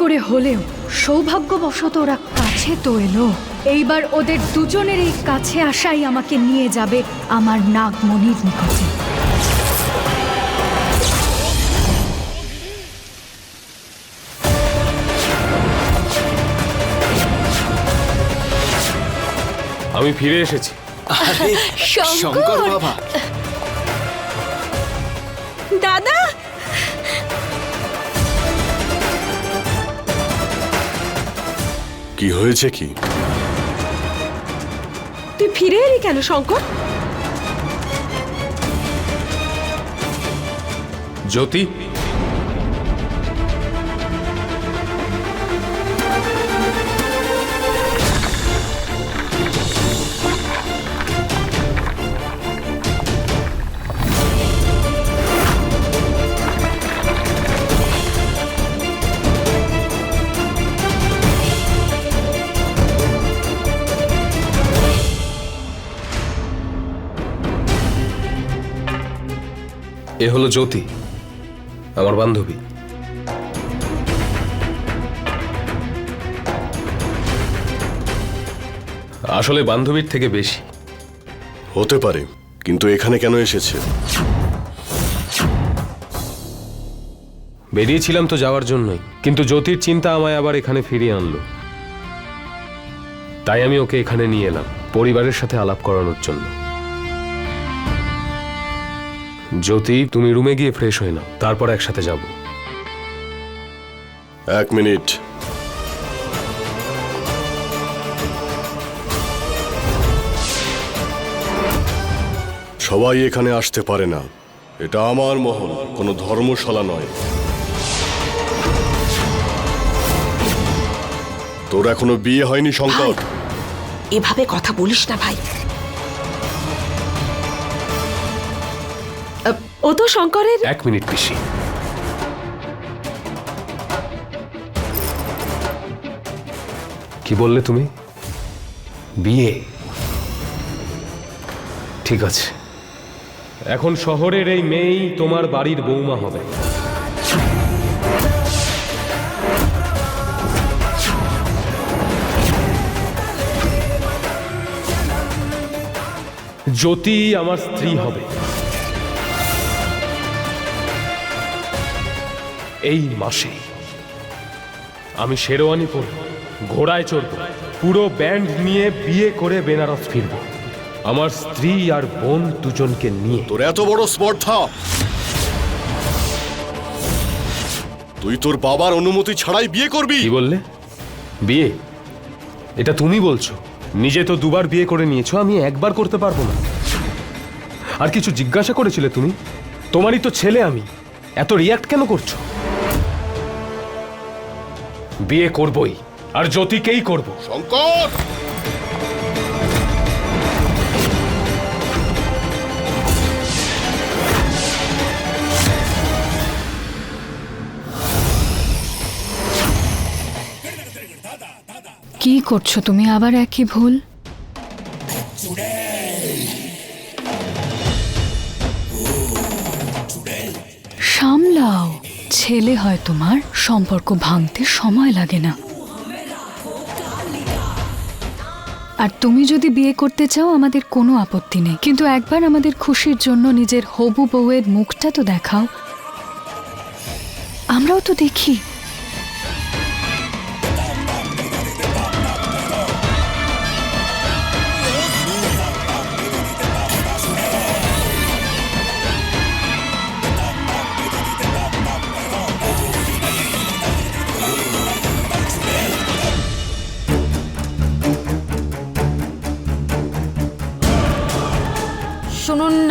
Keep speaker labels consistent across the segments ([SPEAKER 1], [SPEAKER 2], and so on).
[SPEAKER 1] করে হলেও সৌভাগ্যবশত ওরা কাছে তো এলো। এইবার ওদের দুজনের এই কাছে আসাই আমাকে নিয়ে যাবে আমার নাগমণির নিকটে।
[SPEAKER 2] আমি ফিরে এসেছি।
[SPEAKER 3] শঙ্কর!
[SPEAKER 4] বাবা।
[SPEAKER 5] কি হয়েছে কি?
[SPEAKER 3] তুই ফিরে এলি কেন শঙ্কর?
[SPEAKER 2] জ্যোতি? এ হলো জ্যোতি আমার বান্ধবী। আসলে বান্ধবীর থেকে বেশি।
[SPEAKER 5] হতে পারে কিন্তু এখানে কেন এসেছে?
[SPEAKER 2] বেরিয়েছিলাম তো যাওয়ার জন্যই কিন্তু জ্যোতির চিন্তা আমায় আবার এখানে ফিরিয়ে আনলো। তাই আমি ওকে এখানে নিয়ে এলাম পরিবারের সাথে আলাপ করানোর জন্য। জ্যোতি তুমি রুমে গিয়ে ফ্রেশ হয়ে নাও। তারপর একসাথে যাব।
[SPEAKER 5] এক মিনিট। সবাই এখানে আসতে পারে না। এটা আমার মহল কোনো ধর্মশালা নয়। তোর এখনও বিয়ে হয়নি শঙ্কর?
[SPEAKER 3] এভাবে কথা বলিস না ভাই। ও তো শঙ্করের
[SPEAKER 2] এক মিনিট পিসি। কি বললে তুমি? বিয়ে। ঠিক আছে। এখন শহরের এই মেয়েই তোমার বাড়ির বৌমা হবে। জ্যোতি আমার স্ত্রী হবে। এই মাসে। আমি শেরওয়ানি পরব ঘোড়ায় চড়ব পুরো ব্যান্ড নিয়ে বিয়ে করে বেনারস ফিরব। আমার স্ত্রী আর বোন দুজনকে নিয়ে।
[SPEAKER 5] তোর এত বড় স্পর্ধা। তুই তোর বাবার অনুমতি ছাড়াই বিয়ে করবি?
[SPEAKER 2] কি বললে? বিয়ে? এটা তুমি বলছো। নিজে তো দুবার বিয়ে করে নিয়েছো আমি একবার করতে পারব না। আর কিছু জিজ্ঞাসা করেছিলে তুমি? তোমারই তো ছেলে আমি। এত রিয়াক্ট কেন করছ? বিয়ে করবই আর জ্যোতিকেই করব।
[SPEAKER 5] শঙ্কর!
[SPEAKER 1] কি করছ তুমি আবার একই ভুল? ছেলে হয় তোমার, সম্পর্ক ভাঙতে সময় লাগে না। আর তুমি যদি বিয়ে করতে চাও, আমাদের কোনো আপত্তি নেই। কিন্তু একবার আমাদের খুশির জন্য নিজের হবু বউয়ের মুখটা তো দেখাও। আমরাও তো দেখি।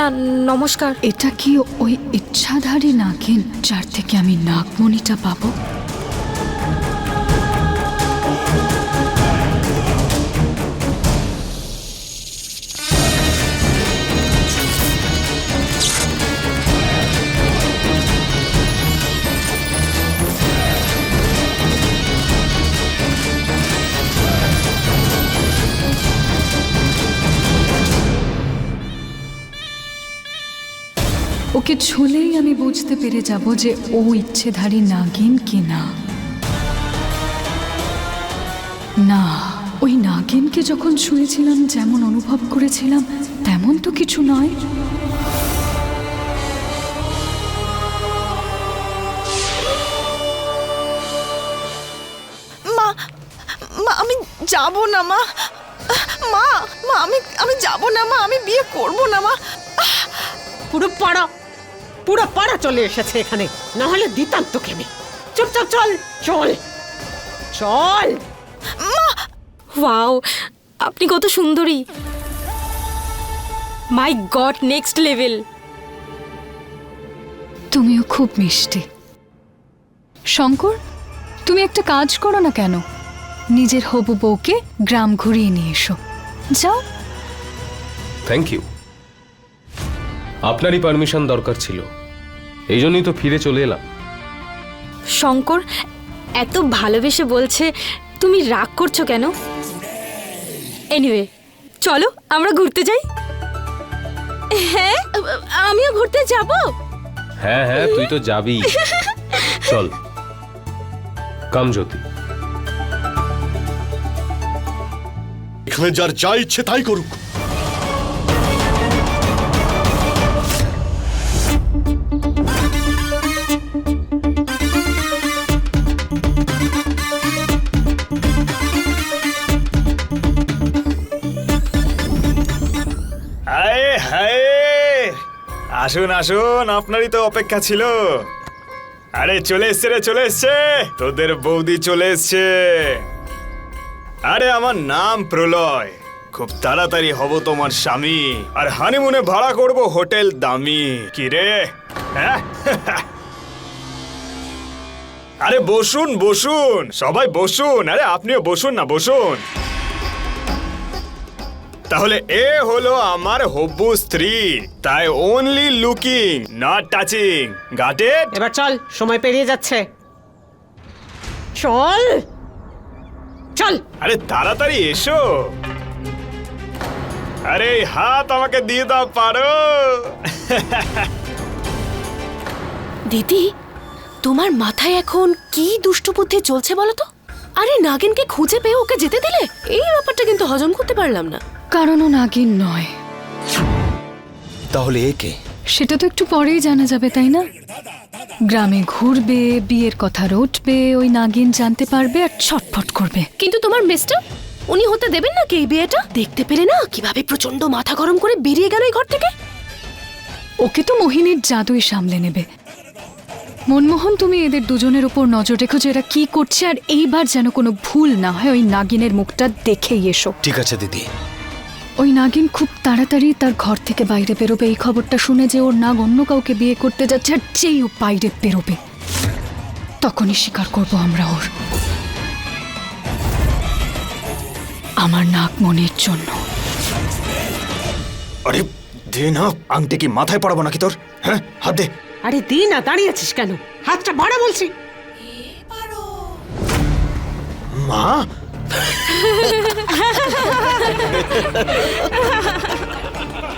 [SPEAKER 6] না নমস্কার।
[SPEAKER 1] এটা কি ওই ইচ্ছাধারী নাগিন যার থেকে আমি নাগমণিটা পাবো? বুঝতে পেরে যাব যে ও ইচ্ছেধারী নাগিন কি না না ওই নাগিনকে যখন শুয়েছিলাম যেমন অনুভব করেছিলাম তেমন তো কিছু নয়।
[SPEAKER 4] মা মা আমি যাব না মা। মা মা আমি আমি যাব না মা আমি বিয়ে করব না মা।
[SPEAKER 3] পুরো পাড়া। পুরো পাড়া চলে এসেছে এখানে। না হলে দিতাম তোকে আমি চুপচাপ চল চল। চল।
[SPEAKER 6] ওয়াও আপনি কত সুন্দরী। My god next level.
[SPEAKER 1] তুমিও খুব মিষ্টি। শঙ্কর তুমি একটা কাজ করো না কেন? নিজের হবু বউকে গ্রাম ঘুরিয়ে নিয়ে এসো। যাও।
[SPEAKER 2] থ্যাংক ইউ আপনারই পারমিশন দরকার ছিল। এই জন্যই তো ফিরে চলে এলাম।
[SPEAKER 6] শঙ্কর এত ভালোবেসে বলছে তুমি রাগ করছ কেন? এনিওয়ে চলো আমরা ঘুরতে যাই। হ্যাঁ আমিও ঘুরতে যাব?
[SPEAKER 2] হ্যাঁ হ্যাঁ তুই তো যাবি। চল। কাম জ্যোতি।
[SPEAKER 5] এখানে যার যা ইচ্ছে তাই করুক।
[SPEAKER 7] আসুন আসুন, আপনারই তো অপেক্ষা ছিল। আরে, চলে এসছে রে, চলে এসছে। তোদের বৌদি চলে এসছে। আরে, আমার নাম প্রলয়। খুব তাড়াতাড়ি হব তোমার স্বামী। আর হানিমুনে ভাড়া করব হোটেল দামি। কি রে? হ্যাঁ? আরে, বসুন বসুন। সবাই বসুন। আরে, আপনিও বসুন না, বসুন। তাহলে এ হলো আমার হব্বু স্ত্রী। তাই অনলি লুকিং নট টাচিং গাট?
[SPEAKER 3] এবার চল সময় পেরিয়ে যাচ্ছে। চল! চল!
[SPEAKER 7] আরে তাড়াতাড়ি এসো। আরে এই হাত আমাকে দিয়ে দাও পারো।
[SPEAKER 8] দিদি তোমার মাথায় এখন কি দুষ্ট বুদ্ধি চলছে বলো তো? আরে নাগিনকে খুঁজে পেয়ে ওকে যেতে দিলে? এই ব্যাপারটা কিন্তু হজম করতে পারলাম না।
[SPEAKER 1] কারণ ও নাগিন নয়।
[SPEAKER 9] তাহলে একে
[SPEAKER 1] সেটা তো একটু পরেই জানা যাবে তাই না? গ্রামে ঘুরবে বিয়ের কথা রটবে ওই নাগিন জানতে পারবে আর ছটফট করবে।
[SPEAKER 8] কিন্তু তোমার মিস্টার উনি হতে দেবেন নাকি এই বিয়েটা? দেখতে পেলে না কীভাবে প্রচণ্ড মাথা গরম করে বেরিয়ে গেল এই ঘর থেকে?
[SPEAKER 1] ওকে তো মোহিনীর জাদুই সামলে নেবে। মনমোহন তুমি এদের দুজনের উপর নজর রেখো যে এরা কি করছে আর এইবার যেন কোনো ভুল না হয় ওই নাগিনের মুখটা দেখেই এসো।
[SPEAKER 9] ঠিক আছে দিদি।
[SPEAKER 1] ওই নাগিন খুব তাড়াতাড়ি তার ঘর থেকে বাইরে বেরোবে। এই খবরটা শুনে যে ওর নাগ অন্য কাউকে বিয়ে করতে যাচ্ছে আর যেই ও বাইরে বেরোবে তখনই স্বীকার করব আমরা ওর। আমার নাগ মনের জন্য।
[SPEAKER 7] আরে দে না আংটি কি মাথায় পড়াবো নাকি তোর? হ্যাঁ হাত দে।
[SPEAKER 3] আরে দি না দাঁড়িয়ে আছিস কেন? হাতটা বাড়া বলছি।
[SPEAKER 7] মা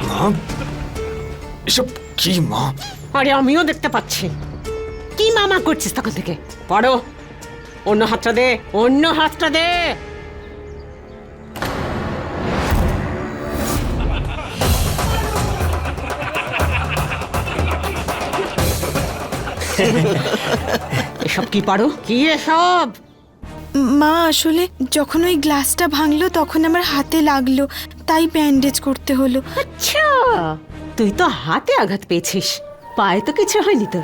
[SPEAKER 7] মা? এসব কি, মা?
[SPEAKER 3] আরে, আমিও দেখতে পাচ্ছি। কি মামা করছিস তখন থেকে? পড়ো। অন্য হাতটা দে, অন্য হাতটা দে। এসব কি পারো কি এসব?
[SPEAKER 4] মা আসলে যখন ওই গ্লাসটা ভাঙলো তখন আমার হাতে লাগল তাই ব্যান্ডেজ করতে হলো।
[SPEAKER 3] আচ্ছা তুই তো হাতে আঘাত পেয়েছিস পায়ে তো কিছু হয়নি তোর।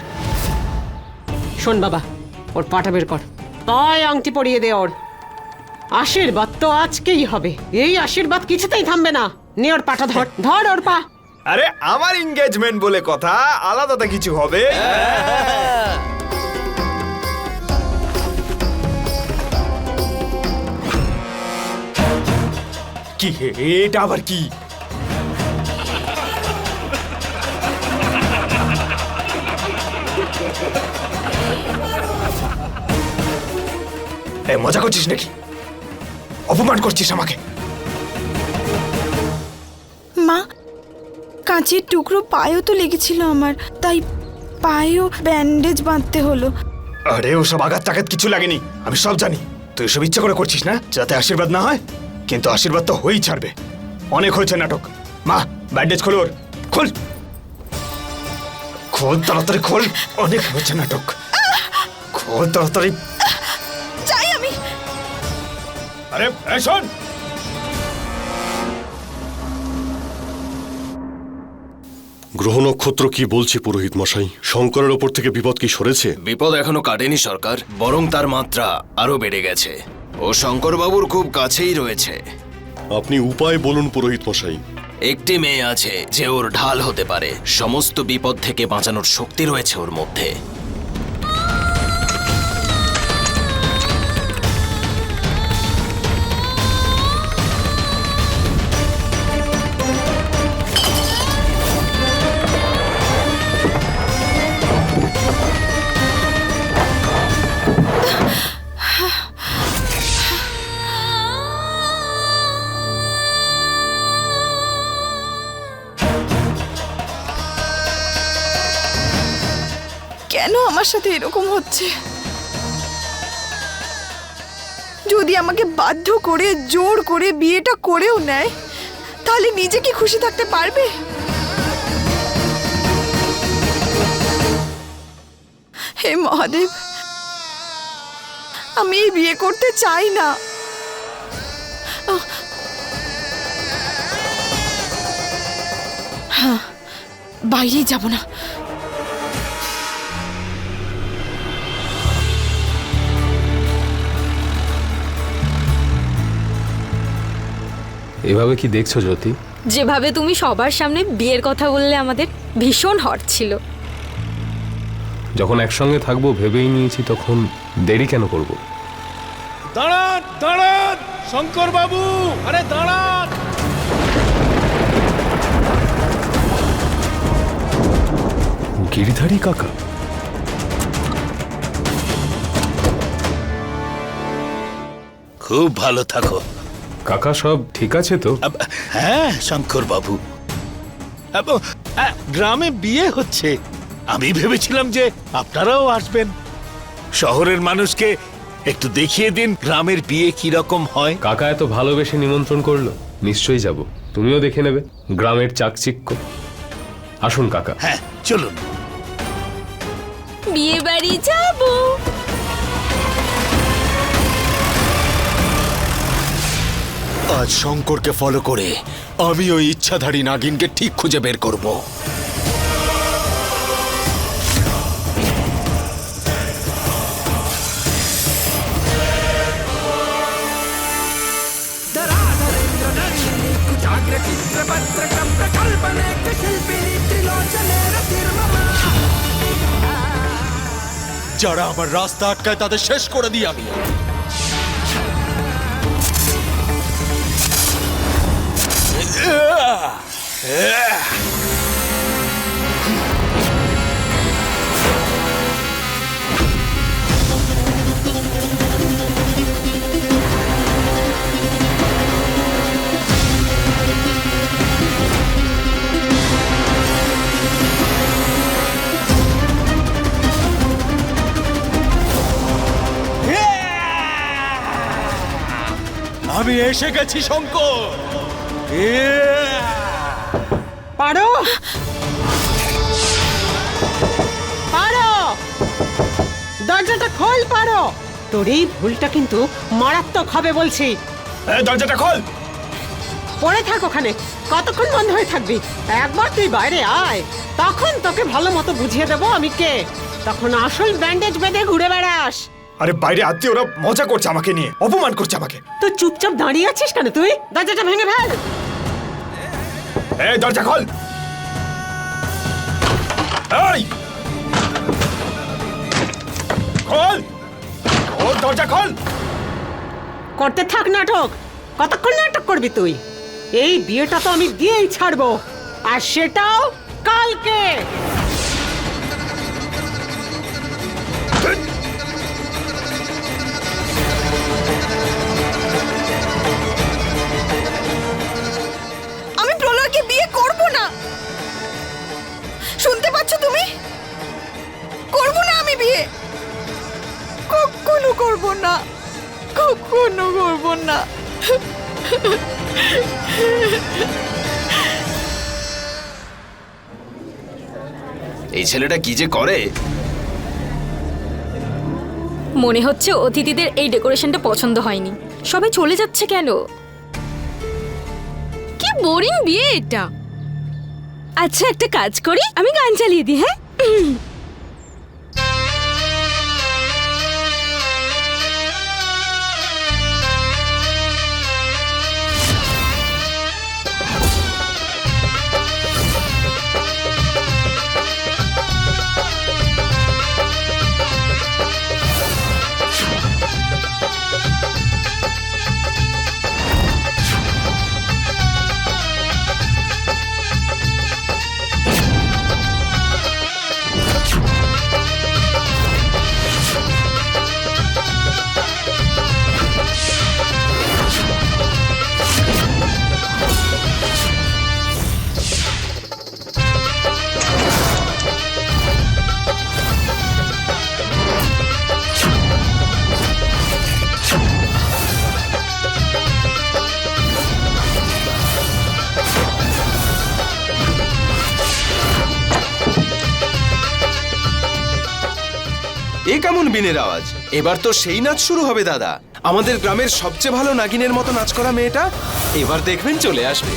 [SPEAKER 3] শোন বাবা ওর পাটা বের কর। পায়ে আংটি পরিয়ে দে ওর। আশীর্বাদ তো আজকেই হবে। এই আশীর্বাদ কিছুতেই থামবে না। নে ওর পাটা ধর ধর ওর পা।
[SPEAKER 7] আরে আমার এঙ্গেজমেন্ট বলে কথা আলাদা তো কিছু হবে। কি হে, এটা আবার কি? এ, মজা করছিস নাকি? অপমান করছিস আমাকে।
[SPEAKER 4] মা কাঁচের টুকরো পায়েও তো লেগেছিল আমার তাই পায়েও ব্যান্ডেজ বাঁধতে হলো।
[SPEAKER 7] আরে ওসব আঘাত টাঘাত কিছু লাগেনি আমি সব জানি। তুই সব ইচ্ছা করে করছিস না যাতে আশীর্বাদ না হয়? কিন্তু আশীর্বাদ তো হয়েই ছাড়বে। অনেক হয়েছে নাটক। মা ব্যান্ডেজ খোল ওর। খোল। খোল তাড়াতাড়ি খোল। অনেক হয়েছে নাটক। খোল তাড়াতাড়ি।
[SPEAKER 10] চাই আমি।
[SPEAKER 7] আরে শোন।
[SPEAKER 5] গ্রহ নক্ষত্র কি বলছে পুরোহিত মশাই? শঙ্করের ওপর থেকে বিপদ কি সরেছে?
[SPEAKER 11] বিপদ এখনও কাটেনি সরকার বরং তার মাত্রা আরও বেড়ে গেছে। ও শঙ্করবাবুর খুব কাছেই রয়েছে।
[SPEAKER 5] আপনি উপায় বলুন পুরোহিত মশাই।
[SPEAKER 11] একটি মেয়ে আছে যে ওর ঢাল হতে পারে। সমস্ত বিপদ থেকে বাঁচানোর শক্তি রয়েছে ওর মধ্যে।
[SPEAKER 10] সাথে এরকম হচ্ছে? যদি আমাকে বাধ্য করে, জোর করে বিয়েটা করেও নেয়, তাহলে নিজে কি খুশি থাকতে পারবে? হে মহাদেব, আমি এই বিয়ে করতে চাই না। হ্যাঁ বাইরেই যাব না।
[SPEAKER 2] এভাবে কি দেখছ জ্যোতি?
[SPEAKER 9] যেভাবে তুমি সবার সামনে বিয়ের কথা বললে আমাদের ভীষণ হট ছিল।
[SPEAKER 2] যখন একসঙ্গে থাকব ভেবেই নিয়েছি তখন দেরি কেন করব?
[SPEAKER 12] দাঁড়ান দাঁড়ান শঙ্কর বাবু আরে দাঁড়ান!
[SPEAKER 2] গিরিধারী কাকা?
[SPEAKER 12] খুব ভালো থাকো।
[SPEAKER 2] কাকা সব ঠিক আছে তো?
[SPEAKER 12] আব- হ্যাঁ শঙ্কর বাবু আব- আ, গ্রামে বিয়ে হচ্ছে। আমি ভেবেছিলাম যে আপনারাও আসবেন। শহরের মানুষকে একটু দেখিয়ে দিন গ্রামের বিয়ে কি রকম হয়।
[SPEAKER 2] কাকা এত ভালোবেসে নিমন্ত্রণ করল নিশ্চয়ই যাব। তুমিও দেখে নেবে গ্রামের চাকচিক্য। আসুন কাকা।
[SPEAKER 12] হ্যাঁ চলুন।
[SPEAKER 9] বিয়ে বাড়ি যাব।
[SPEAKER 13] আজ শঙ্করকে ফলো করে আমি ওই ইচ্ছাধারী নাগিনকে ঠিক খুঁজে বের করব। যারা আমার রাস্তা আটকায় তাদের শেষ করে দিই আমি। আমি এসে গেছি শঙ্কর।
[SPEAKER 3] পারো পারো। দরজাটা খোল পারো। তোর এই ভুলটা কিন্তু মারাত্মক হবে বলছি।
[SPEAKER 7] দরজাটা খোল।
[SPEAKER 3] পড়ে থাক ওখানে কতক্ষণ বন্ধ হয়ে থাকবি? একবার তুই বাইরে আয়। তখন তোকে ভালো মতো বুঝিয়ে দেবো আমি কে। তখন আসল ব্যান্ডেজ বেঁধে ঘুরে বেড়াস।
[SPEAKER 7] আরে বাইরে আত্মীয়রা মজা করছে আমাকে নিয়ে অপমান করছে আমাকে।
[SPEAKER 3] তো চুপচাপ দাঁড়িয়ে আছিস কেন তুই? দরজাটা ভেঙে ফেল।
[SPEAKER 7] এই দরজা খোল। এই! খোল! খোল, দরজা খোল!
[SPEAKER 3] করতে থাক নাটক। কতক্ষণ নাটক করবি তুই? এই বিয়েটা তো আমি দিয়েই ছাড়বো। আর সেটাও কালকে!
[SPEAKER 9] ছেলেটা কি যে করে?
[SPEAKER 6] মনে হচ্ছে অতিথিদের এই ডেকোরেশনটা পছন্দ হয়নি। সবাই চলে যাচ্ছে কেন?
[SPEAKER 8] কি বোরিং বিয়ে এটা। আচ্ছা একটা কাজ করি, আমি গান চালিয়ে দিই হ্যাঁ?
[SPEAKER 9] বিনের আওয়াজ। এবার তো সেই নাচ শুরু হবে, দাদা। আমাদের গ্রামের সবচেয়ে ভালো নাগিনের মতো নাচ করা মেয়েটা এবার দেখবেন চলে আসবে।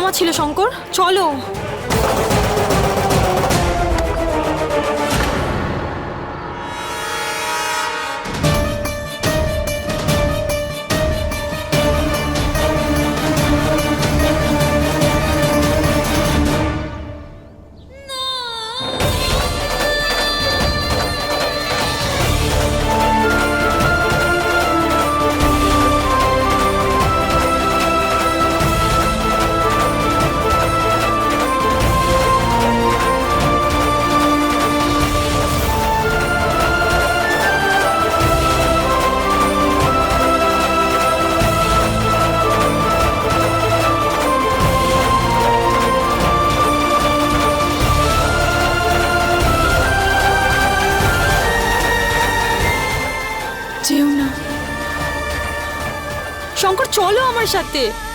[SPEAKER 6] ড্রামা ছিল শঙ্কর? চলো।
[SPEAKER 9] শঙ্কর চলো আমার সাথে